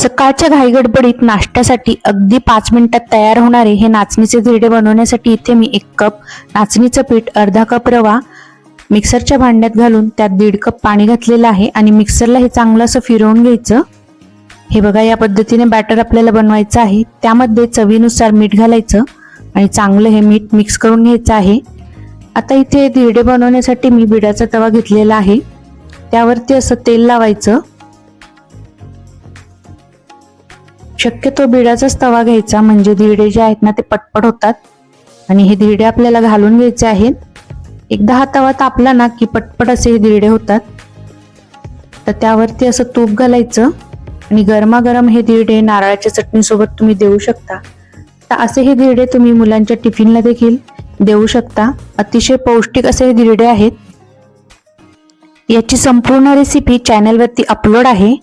सकाळच्या घाईगडबडीत नाश्त्यासाठी अगदी पाच मिनिटात तयार होणारे हे नाचणीचे धिरडे बनवण्यासाठी इथे मी एक कप नाचणीचं पीठ अर्धा कप रवा मिक्सरच्या भांड्यात घालून त्यात दीड कप पाणी घातलेलं आहे आणि मिक्सरला हे चांगलं असं फिरवून घ्यायचं. हे बघा या पद्धतीने बॅटर आपल्याला बनवायचं आहे. त्यामध्ये चवीनुसार मीठ घालायचं आणि चांगलं हे मीठ मिक्स करून घ्यायचं आहे. आता इथे धिरडे बनवण्यासाठी मी बिडाचा तवा घेतलेला आहे. त्यावरती असं तेल लावायचं. शक्यतो बिडाचाच तवा घ्यायचा. म्हणजे धिरडे जे आहेत ना ते पटपट होतात. आणि हे धिरडे आपल्याला घालून घ्यायचे आहेत. एकदा हा तवा तापला ना की पटपट असे हे धिरडे होतात. तर त्यावरती असं तूप घालायचं. आणि गरमागरम हे धिरडे नारळाच्या चटणीसोबत तुम्ही देऊ शकता. तर असे हे धिरडे तुम्ही मुलांच्या टिफिनला देखील देऊ शकता. अतिशय पौष्टिक असे हे धिरडे आहेत. याची संपूर्ण रेसिपी चॅनलवरती अपलोड आहे.